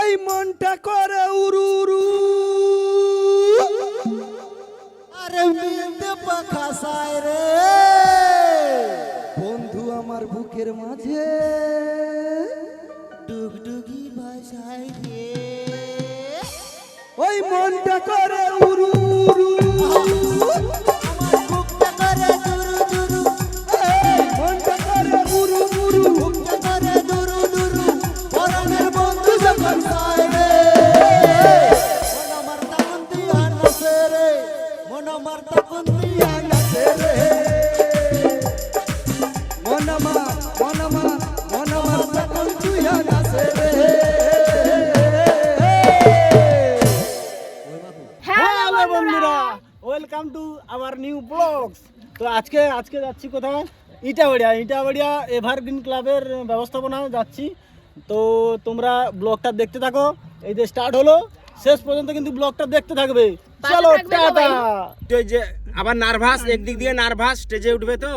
এই মনটা করে উরু উরু আরে মিলতে পাখা সায় রে। বন্ধু আমার বুকের মাঝে। তো আজকে আজকে যাচ্ছি কোথায়? ইটাবাড়িয়া ইটাবাড়িয়া এভারগ্রিন ক্লাবের ব্যবস্থাপনা যাচ্ছি। তো তোমরা ব্লগটা দেখতে থাকো। এই যে স্টার্ট হলো শেষ পর্যন্ত কিন্তু ব্লগটা দেখতে থাকবে। চলো টাটা! তো এই যে আবার নার্ভাস একদিক দিয়ে নার্ভাস স্টেজে উঠবে তো?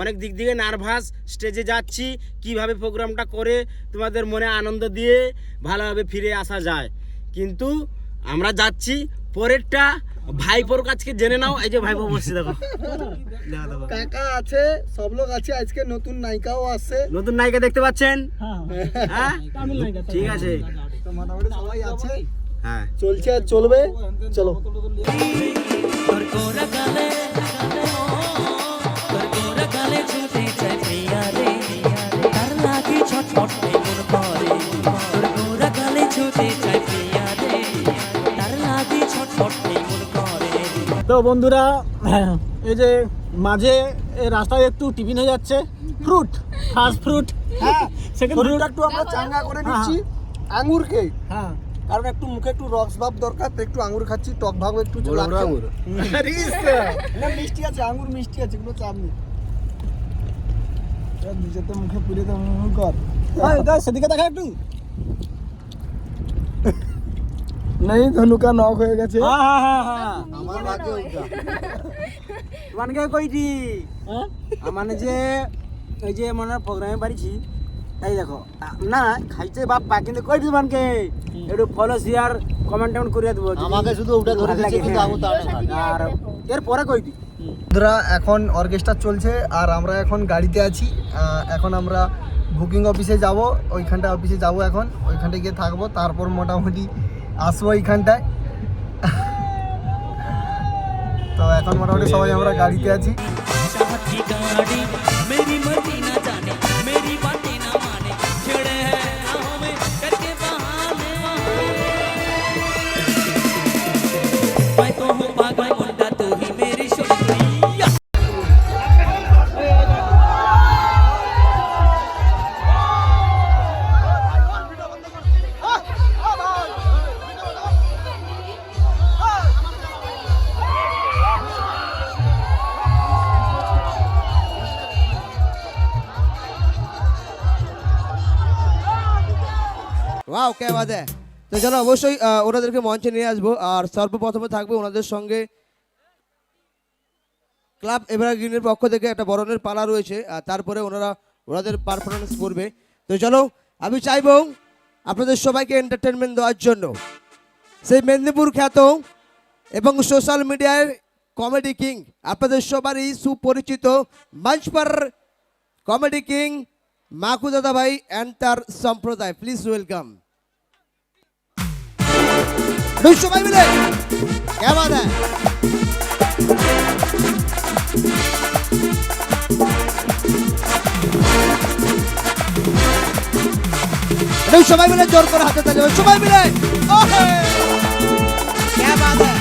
অনেক দিক দিয়ে নার্ভাস স্টেজে যাচ্ছি কীভাবে প্রোগ্রামটা করে তোমাদের মনে আনন্দ দিয়ে ভালোভাবে ফিরে আসা যায়। কিন্তু আমরা যাচ্ছি পরেরটা ভাইপোর কাছকে জেনে নাও এই যে ভাইপো বসছে দেখো। কাকা আছে সব লোক আছে আজকে নতুন নায়িকাও আছে। নতুন নায়িকা দেখতে পাচ্ছেন? হ্যাঁ হ্যাঁ। নায়িকা, ঠিক আছে। সবাই আছে? হ্যাঁ। চলছে আর চলবে? চলো। তো বন্ধুরা এই যে মাঝে এই রাস্তায় একটু টিফিন হয়ে যাচ্ছে। Fruit first fruit. হ্যাঁ সেকেন্ড ফ্রুট। একটু আমরা চাঙ্গা করে নিচ্ছি আঙ্গুরকে হ্যাঁ। কারণ একটু মুখে একটু রস ভাব দরকার তো একটু আঙ্গুর খাচ্ছি টক ভাব একটু আঙুর। না মিষ্টি আছে আঙ্গুর মিষ্টি আছে কোনো চাপ নেই। নিজে তো মুখে পুরে তো কর। হ্যাঁ সেদিকে দেখা একটু। নেই ধনুকা নক হয়ে গেছে। হ্যাঁ হ্যাঁ হ্যাঁ আমার ভাগ্যে ওইটা তোমাকে কইটি হ্যাঁ? মানে যে এই যে মনে প্রোগ্রামে বাড়িছি এই দেখো। না খাইছে বাপ্পা কিন্তু কই দিবানকে একটু ফলো শেয়ার কমেন্ট টমেন্ট করে দেবো আমাকে শুধু ওটা ধরে দিচ্ছে কিন্তু। আমি তো আর এর পরে কই দি বন্ধুরা এখন অর্কেস্ট্রা চলছে আর আমরা এখন গাড়িতে আছি। এখন আমরা বুকিং অফিসে যাব ওইখানটা অফিসে যাব এখন ওইখানটায় গিয়ে থাকব তারপর মোটামুটি আসব এইখানটায়। তো এখন মোটামুটি সবাই আমরা গাড়িতে আছি। ওয়াও কে হ্যায় তো চলো অবশ্যই ওনাদেরকে মঞ্চে নিয়ে আসব আর সর্বপ্রথমে থাকবে ওনাদের সঙ্গে ক্লাব এভারগ্রিনের পক্ষ থেকে একটা বরণের পালা রয়েছে আর তারপরে ওনারা ওনাদের পারফরমেন্স করবে তো চলো আমি চাইব আপনাদের সবাইকে এন্টারটেনমেন্ট দেওয়ার জন্য সেই মেদিনীপুর খ্যাত এবং সোশ্যাল মিডিয়ায় কমেডি কিং আপনাদের সবারই সুপরিচিত মঞ্চ পর কমেডি কিং মাকু দাদা ভাই অ্যান্ড তার সম্প্রদায় প্লিজ ওয়েলকাম সবাই মিলে কেমন হ্যাঁ একটু সবাই মিলে জোর করে হাতে তালি হবে। সবাই মিলে ওহে! क्या बात है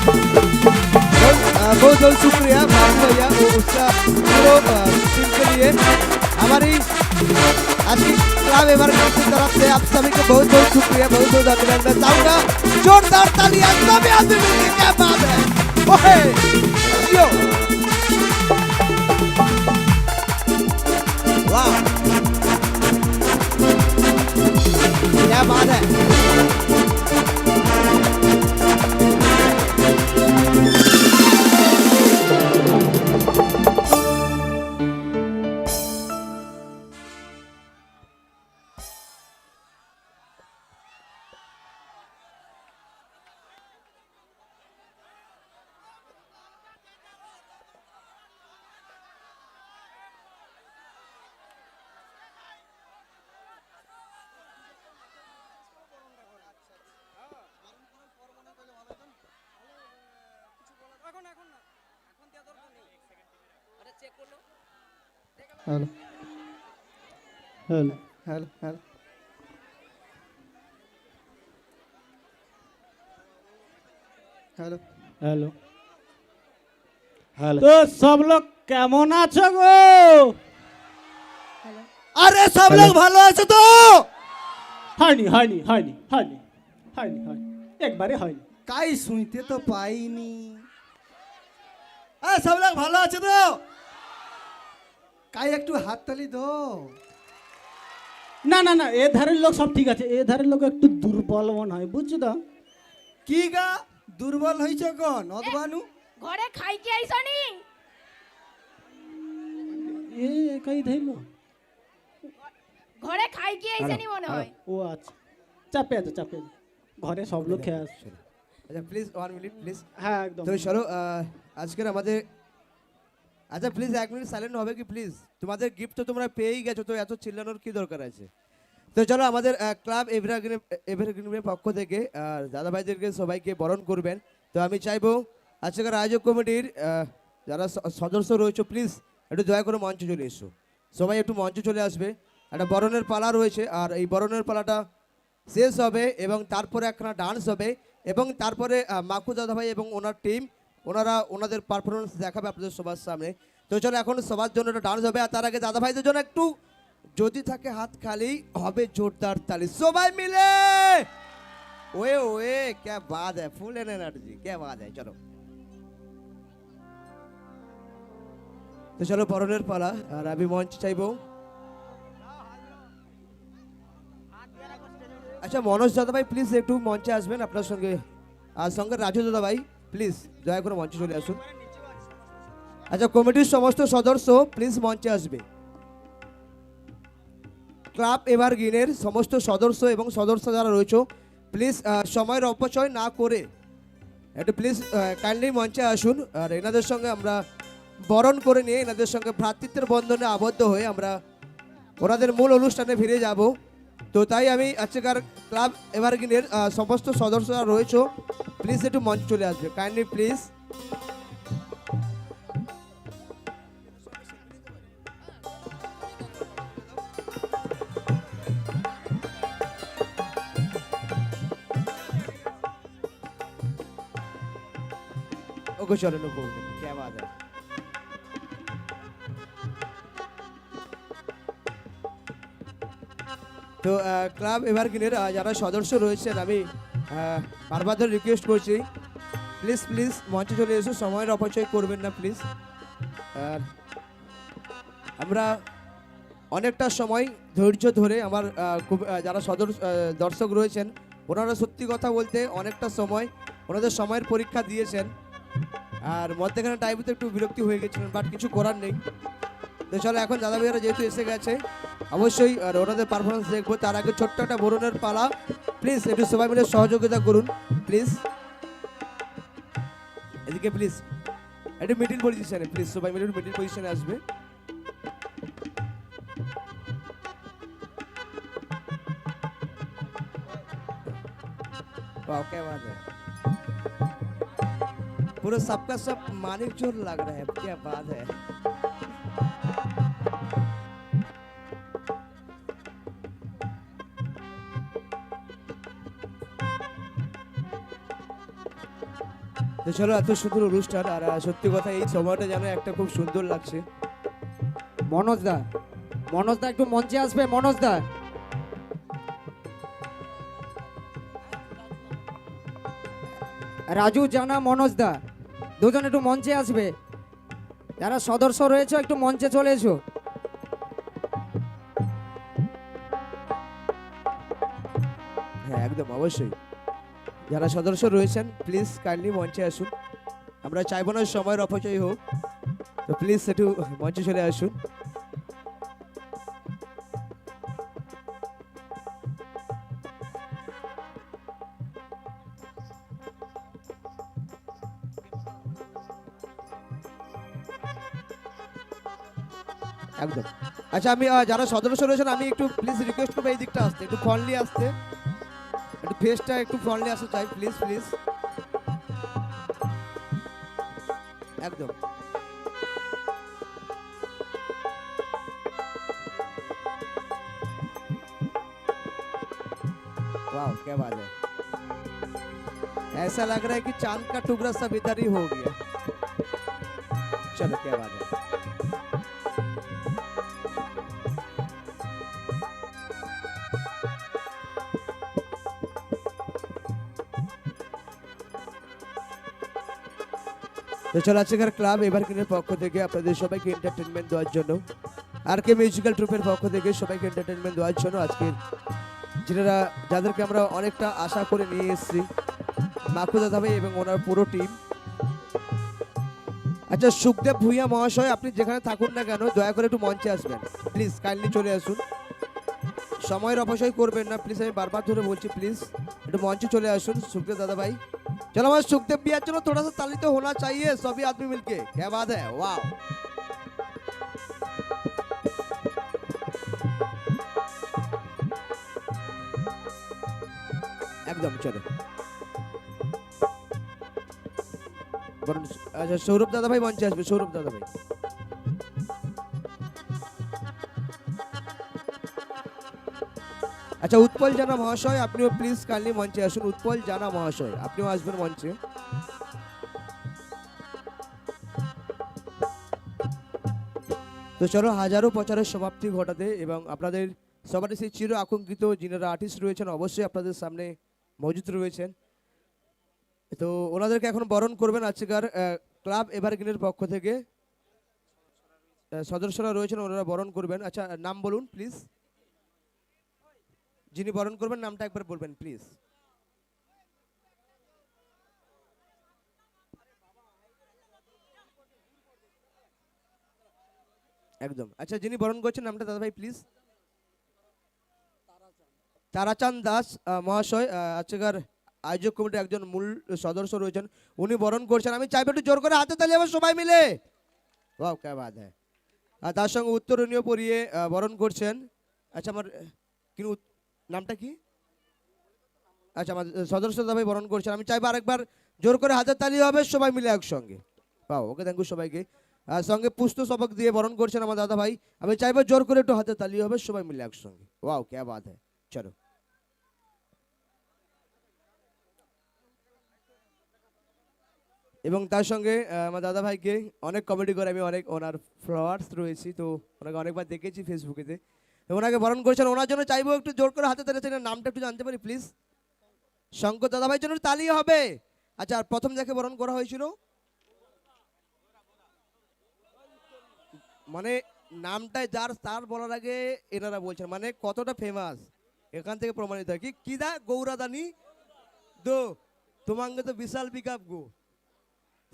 बहुत अ, बहुत बहुत शुक्रिया बाबू भैया वो उसका पूरा टीम के लिए हमारी आज की एवर की तरफ़ से आप सभी को बहुत बहुत शुक्रिया, बहुत बहुत अभिनंदन। चाहूँगा जोरदार तालियाँ, सभी आदमी मिलकर क्या बात है। ओहे, यो। वाह। क्या बात है। Hello. Hello. Hello hello. Hello. Hello. Hello. তো সব লোক কেমন আছো গো? আরে সব লোক ভালো আছে তো? হয়নি হয়নি হয়নি হয়নি হয়নি হয়নি। একবারে হয়নি। কাই শুনতে তো পাইনি। আরে সব লোক ভালো আছে তো? কাই একটু হাততালি দো না না না এ ধারের লোক সব ঠিক আছে এ ধারের লোক একটু দুর্বল মনে হয় বুঝছ তো? কি গা দুর্বল হয়েছে কোন অদবানু? ঘরে খাইতে আইসনি এ একাই ধরলো ঘরে খাইতে আইসনি মনে হয়? ও আচ্ছা চাপে আছে চাপে ঘরে সব লোক খেয়ে আসছে। আচ্ছা প্লিজ ওয়ান মিনিট প্লিজ হ্যাঁ একদম। তো চলো আহ, আজকের আমাদের আচ্ছা প্লিজ এক মিনিট সাইলেন্ট হবে কি? প্লিজ তোমাদের গিফট তো তোমরা পেয়েই গেছো, তো এত চিল্লানোর কি দরকার আছে? তো চলো আমাদের ক্লাব এভারগ্রিন এভারগ্রিনের পক্ষ থেকে আর দাদা ভাইদেরকে সবাইকে বরণ করবেন। তো আমি চাইব আজকের আয়োজক কমিটির যারা সদস্য রয়েছে প্লিজ একটু দয়া করে মঞ্চে চলে এসো। সবাই একটু মঞ্চে চলে আসবে। একটা বরণের পালা রয়েছে, আর এই বরণের পালাটা শেষ হবে এবং তারপরে একখানা ডান্স হবে এবং তারপরে মাকু দাদা ভাই এবং ওনার টিম ওনারা ওনাদের পারফরমেন্স দেখাবে আপনাদের সবার সামনে। তো চলো এখন সবার জন্য একটা ডান্স হবে। আর তার আগে দাদা ভাইদের জন্য একটু যদি থাকে হাত খালি, হবে জোরদার তালি। সবাই মিলে! ওয়ে ওয়ে কে বাদ है ফুল এনার্জি কে বাদ है চলো। তো চলো পরনের পালা, আর আমি মঞ্চ চাইব। আচ্ছা মনোজ দাদা ভাই প্লিজ একটু মঞ্চে আসবেন আপনার সঙ্গে। আর সঙ্গে রাজু দাদা ভাই প্লিজ দয়া করে মঞ্চে চলে আসুন। আচ্ছা কমিটির সমস্ত সদস্য প্লিজ মঞ্চে আসবে। ক্লাব এভারগ্রিনের সমস্ত সদস্য এবং সদস্য যারা রয়েছে, প্লিজ সময়ের অপচয় না করে একটু প্লিজ কাইন্ডলি মঞ্চে আসুন। আর এনাদের সঙ্গে আমরা বরণ করে নিয়ে এনাদের সঙ্গে ভ্রাতৃত্বের বন্ধনে আবদ্ধ হয়ে আমরা ওনাদের মূল অনুষ্ঠানে ফিরে যাব। তো তাই আমি আজকের ক্লাব এভারগ্রিনের আহ, সমস্ত সদস্যরা রয়েছে প্লিজ একটু মঞ্চ চলে আসবে কাইন্ডলি প্লিজ ওকে চলো নো क्या बात है তো ক্লাব এভারগ্রিনের যারা সদস্য রয়েছেন, আমি বারবার ধরে রিকোয়েস্ট করছি। প্লিজ প্লিজ মঞ্চে চলে এসো, সময়ের অপচয় করবেন না প্লিজ আর আমরা অনেকটা সময় ধৈর্য ধরে আমার খুব যারা সদর দর্শক রয়েছেন, ওনারা সত্যি কথা বলতে অনেকটা সময়, ওনাদের সময়ের পরীক্ষা দিয়েছেন। আর মধ্যেখানে টাইমে তো একটু বিরক্তি হয়ে গেছিলেন বাট কিছু করার নেই। তো চলো এখন দাদা ভাইয়েরা যেহেতু এসে গেছে অবশ্যই আর ওনাদের পারফরমেন্স দেখবো তার আগে ছোট্ট একটা বরুণের পালা প্লিজ একটু সবাই মিলে সহযোগিতা করুন প্লিজ এদিকে প্লিজ একটু মিডিল পজিশনে প্লিজ সবাই মিলে মিডিল পজিশনে আসবে वाह क्या बात है पूरा सबका सब मानिक चोर लग रहा है क्या बात है তো চলো এত সুন্দর অনুষ্ঠান আর সত্যি কথা এই সময়টা যেন একটা খুব সুন্দর লাগছে। মনোজ দা মনোজ দা একটু মঞ্চে আসবে মনোজ দা। রাজু জানা মনোজ দা দুজন একটু মঞ্চে আসবে। যারা সদস্য রয়েছে একটু মঞ্চে চলে এসো। হ্যাঁ একদম অবশ্যই। যারা সদস্য রয়েছেন প্লিজ কাইন্ডলি মঞ্চে আসুন। আমরা চাইব না সময়ের অপচয় হোক, তো প্লিজ একটু মঞ্চে চলে আসুন। একদম। আচ্ছা আমি যারা সদস্য রয়েছেন, আমি একটু প্লিজ রিকোয়েস্ট করব এই দিকটা আসতে, একটু ফ্রন্টলি আসতে। ফেসটা একটু ফ্রন্টলি আসো চাই প্লিজ প্লিজ একদম। वाह क्या बात है। ऐसा लग रहा है कि चाँद का टुकड़ा सब इधर ही हो गया। चलो, क्या बात है। চলো আজকের ক্লাব, এবার কিনের পক্ষ থেকে আপনাদের সবাইকে এন্টারটেনমেন্ট দেওয়ার জন্য, আর কে মিউজিক্যাল ট্রুপের পক্ষ থেকে সবাইকে এন্টারটেনমেন্ট দেওয়ার জন্য আজকের যেটা যাদেরকে আমরা অনেকটা আশা করে নিয়ে এসেছি মাকুদা দাদাভাই এবং ওনার পুরো টিম আচ্ছা সুখদেব ভুইয়া মহাশয়, আপনি যেখানে থাকুন না কেন, দয়া করে একটু মঞ্চে আসবেন। প্লিজ কাইন্ডলি চলে আসুন। সময়ের অপচয় করবেন না প্লিজ আমি বারবার ধরে বলছি প্লিজ একটু মঞ্চে চলে আসুন, সুখদেব দাদাভাই। चलो हमारे सुखदेव भैया, चलो थोड़ा सा ताली तो होना चाहिए, सभी आदमी मिलके। क्या बात है? वाह। एकदम, चलो। अच्छा सौरभ दादा भाई, मंच सौरभ दादा भाई। আচ্ছা উৎপল জানা মহাশয়, আপনিও প্লিজ কাইন্ডলি মঞ্চে আসুন। উৎপল জানা মহাশয়, আপনিও আসবেন মঞ্চে। তো চলো, হাজারো প্রচারের সমাপ্তি ঘটাতে এবং আপনাদের সবারই সেই চির আকাঙ্ক্ষিত যিনারা আর্টিস্ট রয়েছেন, অবশ্যই আপনাদের সামনে মজুদ রয়েছেন। তো ওনাদেরকে এখন বরণ করবেন আজকের ক্লাব এভারগ্রিনের পক্ষ থেকে। সদস্যরা রয়েছেন, ওনারা বরণ করবেন। আচ্ছা নাম বলুন প্লিজ যিনি বরণ করবেন, নামটা একবার বলবেন প্লিজ একদম। আচ্ছা যিনি বরণ করছেন, নামটা দাদা ভাই প্লিজ তারাচাঁদ দাস মহাশয় আজকের আয়োজক কমিটির একজন মূল সদস্য রয়েছেন। উনি বরণ করছেন। আমি চাইব একটু জোর করে হাতে তালি আবার সবাই মিলে। বাহ কে বাদ হ্যাঁ তার সঙ্গে উত্তরণীয় পরিয়ে বরণ করছেন। আচ্ছা আমার কিন্তু নামটা কি? আচ্ছা আমার সদস্য দাদাভাই বরণ করছেন। আমি চাইব আরেকবার জোর করে হাতের তালি হবে, সবাই মিলে একসঙ্গে। পাও, ওকে থ্যাংক ইউ সবাইকে। সঙ্গে পুষ্ট সবক দিয়ে বরণ করছেন আমার দাদা ভাই। আমি চাইব জোর করে একটু হাতে তালি হবে, সবাই মিলে একসঙ্গে। ওয়াও, কে বাত হ্যাঁ? চলো। এবং তার সঙ্গে আমার দাদা ভাইকে অনেক কমেডি করে, আমি অনেক, ওনার ফলোয়ার্স রয়েছি, তো ওনাকে অনেকবার দেখেছি ফেসবুকেতে ওনাকে বরণ করেছেন, ওনার জন্য চাইব একটু জোর করে হাতে তালে নামটা একটু জানতে পারি প্লিজ শঙ্কর দাদা ভাইয়ের জন্য তালি হবে। আচ্ছা আর প্রথম যাকে বরণ করা হয়েছিল? মানে নামটা যার তার বলার আগে এনারা বলছেন মানে কতটা ফেমাস এখান থেকে প্রমাণিত হয়। কি কি দা? গৌরাদানি? দো, তোমাঙ্গে তো বিশাল পিকআপ গো।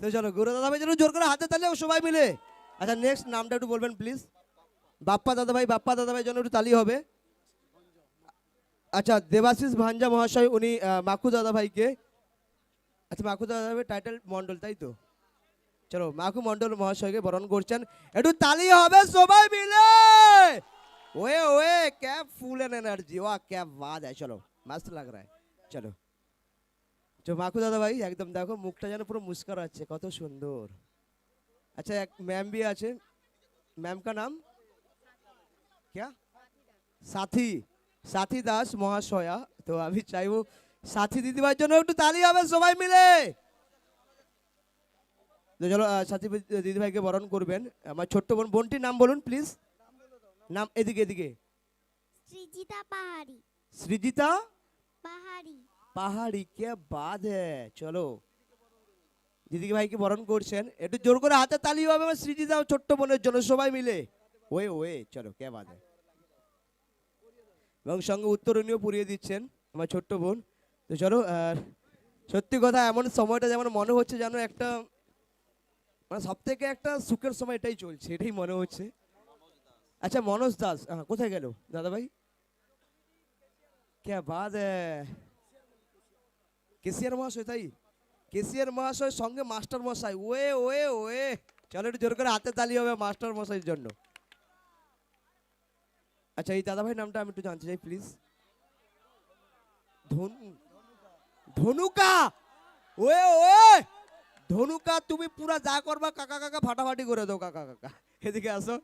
তো চলো গৌরা দাদা ভাই জন্য জোর করে হাতে তালে সবাই মিলে। আচ্ছা নেক্সট নামটা একটু বলবেন প্লিজ বাপ্পা দাদাভাই বাপ্পা দাদাভাই জন্য একটু তালি হবে। আচ্ছা দেবাশিস ভাঞ্জা মহাশয়, উনি মাকু দাদাভাইকে। আচ্ছা মাকু দাদাভাই টাইটেল মন্ডল তাই তো? চলো, মাকু মণ্ডল মহাশয়কে বরণ করছেন। একটু তালি হবে সবাই মিলে! ওয়ে ওয়ে ক্যাব ফুল এন এনার্জি, ওয়া ক্যাব বাদ হ্যাঁ চলো, মাস্ত লাগ রায়, চলো। তো মাকু দাদাভাই, একদম দেখো, মুখটা যেন পুরো মুস্কার আছে কত সুন্দর। আচ্ছা এক ম্যাম বি আছে, ম্যাম কা নাম? क्या? সাথী সাথী দাস মহাশয়া তো আমি চাইব সাথী দিদিভাইয়ের জন্য একটু তালি হবে সবাই মিলে তো চলো সাথী দিদিভাইকে বরণ করবেন আমার ছোট্ট বোন বোনটির নাম বলুন প্লিজ নাম এদিকে এদিকে সৃজিতা পাহাড়ি সৃজিতা পাহাড়ি পাহাড়ি কে বাদ চলো দিদিকে ভাইকে বরণ করছেন একটু জোর করে হাতে তালি হবে আমার সৃজিতা ছোট্ট বোনের জন্য সবাই মিলে ওয়ে ওয়ে চলো কে বাদ এবং সঙ্গে উত্তরণীয় পুড়িয়ে দিচ্ছেন আমার ছোট্ট বোন। তো চলো আর সত্যি কথা এমন সময়টা যেমন মনে হচ্ছে যেন একটা মানে সব থেকে একটা সুখের সময় এটাই চলছে এটাই মনে হচ্ছে। আচ্ছা মনোজ দাস হ্যাঁ, কোথায় গেল? দাদা ভাই কে বাদ কেসিয়ার মহাশয় তাই? কেসিয়ার মহাশয় সঙ্গে মাস্টার মশাই ওয়ে ওয়ে ওয়ে। চলো একটু জোর করে হাতে তালি হবে মাস্টার মশাইয়ের জন্য। আচ্ছা এই দাদা ভাই নামটা আমি একটু জানতে চাই প্লিজ ধনু ধনুকা! ওয়ে ওয়ে! ধনুকা, তুমি পুরা যা করবা, কাকা কাকা, ফাটাফাটি করে দাও, কাকা কাকা। এদিকে আসো।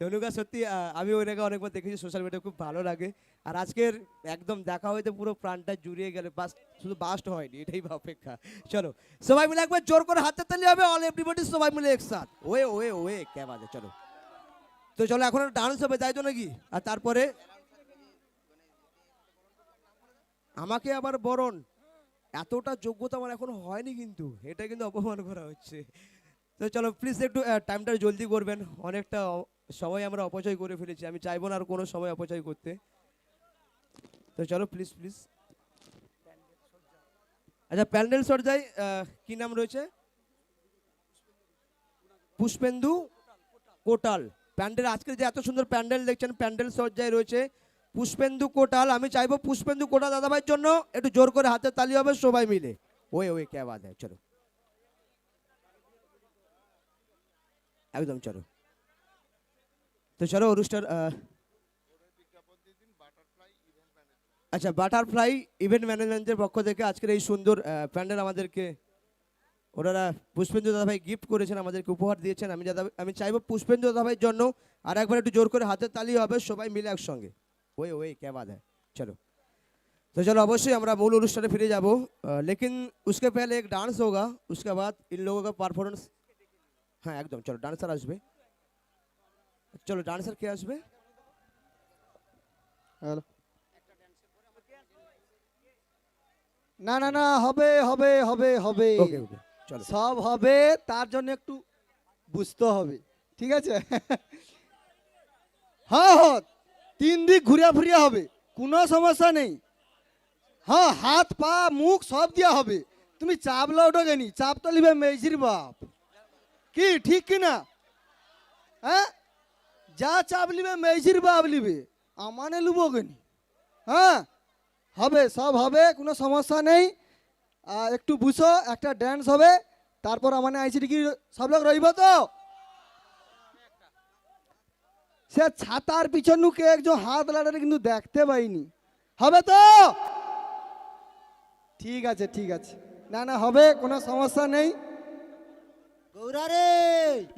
ধনুকা, সত্যি আমি ওনাকে অনেকবার দেখেছি সোশ্যাল মিডিয়া খুব ভালো লাগে। আর আজকের একদম দেখা হইতে পুরো প্রাণটা জুড়িয়ে গেলে, বাস, শুধু বাস্ট হয়নি, এটাই অপেক্ষা। চলো, সবাই মিলে একবার জোর করে হাতে তালি হবে অল এভরিবডি সবাই মিলে একসাথ। ওয়ে ওয়ে ওয়ে কে বাজে চলো। তো চলো এখন ডান্স হবে তাই তো নাকি? আর তারপরে? আমাকে আবার বরণ। এতটা যোগ্যতা আমার এখনও হয়নি কিন্তু। এটা কিন্তু অপমান করা হচ্ছে। তো চলো প্লিজ একটু টাইমটা জলদি করবেন। অনেকটা সময় আমরা অপচয় করে ফেলেছি। আমি চাইব না আর কোনো সময় অপচয় করতে। তো চলো প্লিজ প্লিজ আচ্ছা প্যান্ডেল আহ, কি নাম রয়েছে? পুষ্পেন্দু কোটাল। প্যান্ডেল, আজকে যে এত সুন্দর প্যান্ডেল দেখছেন, প্যান্ডেল সজ্জায় রয়েছে। পুষ্পেন্দু কোটাল, আমি চাইব পুষ্পেন্দু কোটাল দাদাভাইয়ের জন্য একটু জোর করে হাতে তালি হবে, সবাই মিলে। ওয়ে ওয়ে কে বাদ চলো। একদম, চলো। তো চলো, অনুষ্ঠান আচ্ছা বাটারফ্লাই ইভেন্ট ম্যানেজমেন্টের পক্ষ থেকে আজকের এই সুন্দর প্যান্ডেল আমাদেরকে ওনারা পুষ্পেন্দু দাদাভাই গিফট করেছেন আমাদেরকে উপহার দিয়েছেন আমি দাদা আমি চাইবো পুষ্পেন্দু দাদাভাইয়ের জন্য আর একবার একটু জোর করে হাতের তালি হবে সবাই মিলে একসঙ্গে ওয়ে ওয়ে কে বাদ হ্যাঁ চলো तो चलो अवश्य हमारा मूल अनुष्ठान फिर जाबो अ, लेकिन उसके पहले एक डांस होगा उसके बाद इन लोगों का परफॉर्मेंस हाँ एकदम चलो डांसर আসবে চলো ডান্সার কে আসবে হ্যালো না না না হবে হবে হবে হবে ওকে ওকে সব হবে, তার জন্য একটু বুঝতে হবে, ঠিক আছে? হ্যাঁ হ্যাঁ তিন দিক ঘুরিয়া ফুরিয়া হবে, কোনো সমস্যা নেই। হ্যাঁ হাত, পা, মুখ সব দিয়া হবে। তুমি চাপ লওটো কেনি চাপ তো লিবে মেজির বাপ। কি, ঠিক কি না? হ্যাঁ? যা চাপ লিবে মেজির বাপ লিবে, আমানে লুবো কেনি হ্যাঁ? হবে, সব হবে, কোনো সমস্যা নেই। একটু বুঝো একটা ড্যান্স হবে তারপর আমার আইসি কি সব লোক রইব তো? সে ছাতার পিছন নুকে একজন হাত লাটারে কিন্তু দেখতে পাইনি। হবে তো? ঠিক আছে ঠিক আছে। না না হবে কোনো সমস্যা নেই। গৌরা রে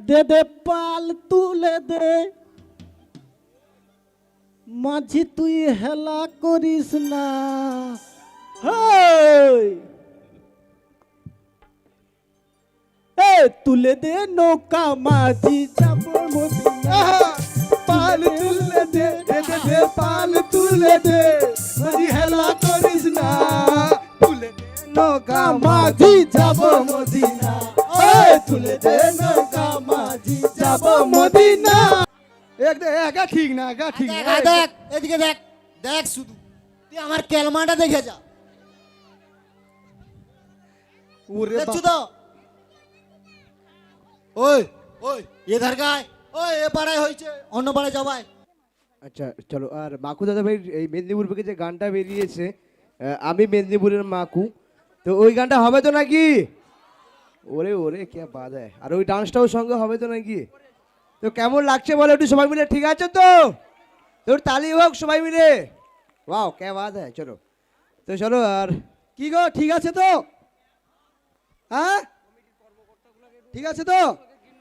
দে দে পাল তুলে দে। মাঝি তুই হেলা করিস না। হেই! তুলে দে নৌকা মাঝি যাব মদিনা পাল তুলে দে দে দে দে পাল তুলে দে। মাঝি হেলা করিস না। তুলে দে নৌকা মাঝি যাব মদিনা ওই তুলে দে নৌকা মাঝি যাব মদিনা এক দে একা ঠিক না একা ঠিক দেখ না দেখ এদিকে দেখ দেখ শুধু। তুই আমার ক্যালমাটা দেখে যা। ওরে দেখছু। তো? ওই ওই এধার গায় ওই, এ পাড়ায় হয়েছে, অন্য পাড়ায় যাবাই আচ্ছা চলো, আর মাকু দাদা ভাই এই মেদিনীপুর থেকে যে গানটা বেরিয়েছে আমি মেদিনীপুরের মাকু, তো ওই গানটা হবে তো নাকি? ওরে ওরে, কে বাদ হয় আর ওই ডান্সটাও সঙ্গে হবে তো নাকি? তো কেমন লাগছে বলো একটু সবাই মিলে? ঠিক আছে তো? তোর তালি হোক সবাই মিলে। ওয়াও, কে বাদ হয় চলো। তো চলো, আর কি গো, ঠিক আছে তো? হ্যাঁ? ঠিক আছে তো?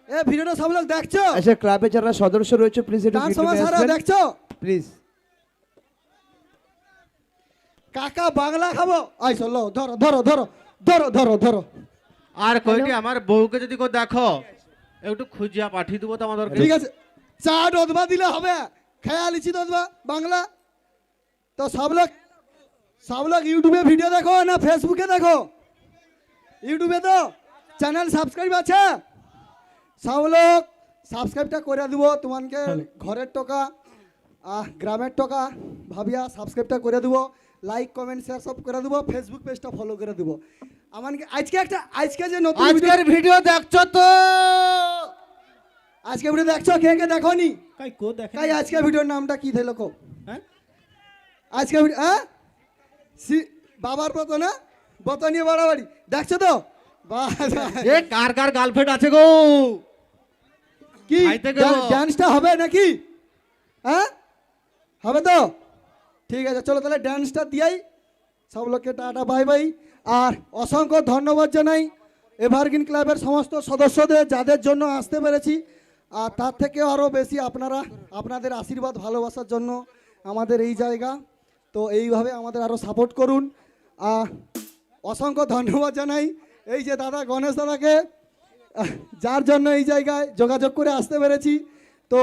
এ ভিডিওটা সব লোক দেখছ? আচ্ছা ক্লাবে যারা সদস্য রয়েছে প্লিজ একটু সমাজ দেখছ? প্লিজ কাকা বাংলা খাব? আই চলো ধরো ধরো ধরো ধরো ধরো ধরো। আর কইটি আমার বউকে যদি কেউ দেখো একটু খুঁজিয়া পাঠিয়ে দেবো তো আমাদের ঠিক আছে। চা দোদবা দিলে হবে। খেয়া লিচি দোদবা বাংলা। তো সব লোক সব লোক ইউটিউবে ভিডিও দেখো না ফেসবুকে দেখো? ইউটিউবে তো? চ্যানেল সাবস্ক্রাইব আছে? সব লোক সাবস্ক্রাইবটা করে দিব। তোমাকে ঘরের টাকা আহ, গ্রামের টাকা ভাবিয়া সাবস্ক্রাইবটা করে দিব। লাইক কমেন্ট শেয়ার সব করে দিব। ফেসবুক পেজটা ফলো করে দিব। আমাকে আজকে একটা আজকে যে নতুন আজকের ভিডিও দেখছ তো? আজকে ভিডিও দেখছ? কে কে দেখোনি? কাই কো দেখে কাই আজকে ভিডিওর নামটা কি দিল কো? হ্যাঁ? আজকে ভিডিও হ্যাঁ? সি- বাবার মতো না? বত নিয়ে বাড়াবাড়ি। দেখছ তো? এ কার কার গার্লফ্রেন্ড আছে গো? কি? ড্যান্সটা হবে নাকি? হ্যাঁ? হবে তো? ঠিক আছে চলো তাহলে ড্যান্সটা দিয়াই। সব লোককে টাটা বাই বাই আর অসংখ্য ধন্যবাদ জানাই এভারগ্রিন ক্লাবের সমস্ত সদস্যদের যাদের জন্য আসতে পেরেছি। আর তার থেকেও আরও বেশি আপনারা আপনাদের আশীর্বাদ ভালোবাসার জন্য আমাদের এই জায়গা। তো এইভাবে আমাদের আরও সাপোর্ট করুন। আহ, অসংখ্য ধন্যবাদ জানাই। এই যে দাদা গণেশ দাদাকে যার জন্য এই জায়গায় যোগাযোগ করে আসতে পেরেছি। তো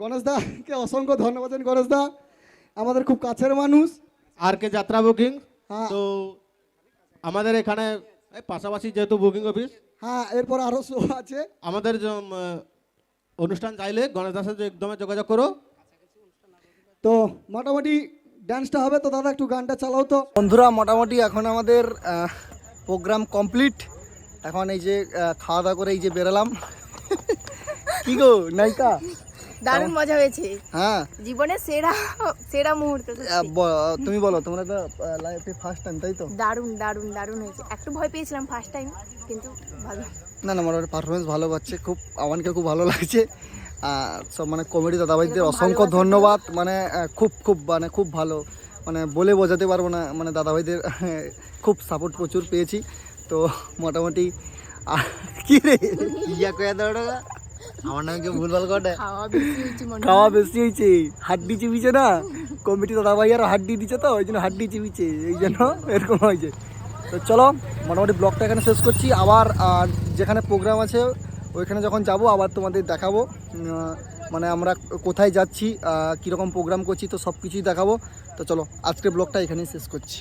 গণেশ দাকে অসংখ্য ধন্যবাদ গণেশ দা আমাদের খুব কাছের মানুষ। আর কে যাত্রা বুকিং? হ্যাঁ। তো আমাদের এখানে এই পাশাপাশি যেহেতু বুকিং অফিস হ্যাঁ এরপর আরও শো আছে। আমাদের অনুষ্ঠান চাইলে গণেশ দাসের একদমে যোগাযোগ করো। তো মোটামুটি ডান্সটা হবে। তো দাদা একটু গানটা চালাও তো। বন্ধুরা মোটামুটি এখন আমাদের প্রোগ্রাম কমপ্লিট এখন এই যে খাওয়া দাওয়া করে এই যে বেরোলাম। কি গো নায়িকা? দারুণ মজা হয়েছে। হ্যাঁ। জীবনের সেরা সেরা মুহূর্ত তুমি বলো তোমরা তো লাইফে ফার্স্ট টাইম তাই তো? দারুণ দারুণ দারুণ হয়েছে। একটু ভয় পেয়েছিলাম ফার্স্ট টাইম কিন্তু ভালো। না না মোটামুটি পারফরমেন্স ভালো পাচ্ছে। খুব আমানকে খুব ভালো লাগছে। সব মানে কমেডি দাদাভাইদের অসংখ্য ধন্যবাদ। মানে খুব খুব মানে খুব ভালো। মানে বলে বোঝাতে পারব না মানে দাদাভাইদের খুব সাপোর্ট প্রচুর পেয়েছি। তো মোটামুটি কি রে? ইয়া কয়া আমার নামে কেউ ভুলভাল করে খাওয়া বেশি হয়েছে হাড্ডি চিবিছে না? কমিটি আর হাড্ডি দিচ্ছে তো ওই জন্য হাড্ডি চিবিছে এই জন্য এরকম হয়েছে। তো চলো মোটামুটি ব্লগটা এখানে শেষ করছি। আবার আর যেখানে প্রোগ্রাম আছে ওইখানে যখন যাব আবার তোমাদের দেখাবো। মানে আমরা কোথায় যাচ্ছি আহ, কীরকম প্রোগ্রাম করছি তো সব কিছুই দেখাবো। তো চলো আজকের ব্লগটা এখানেই শেষ করছি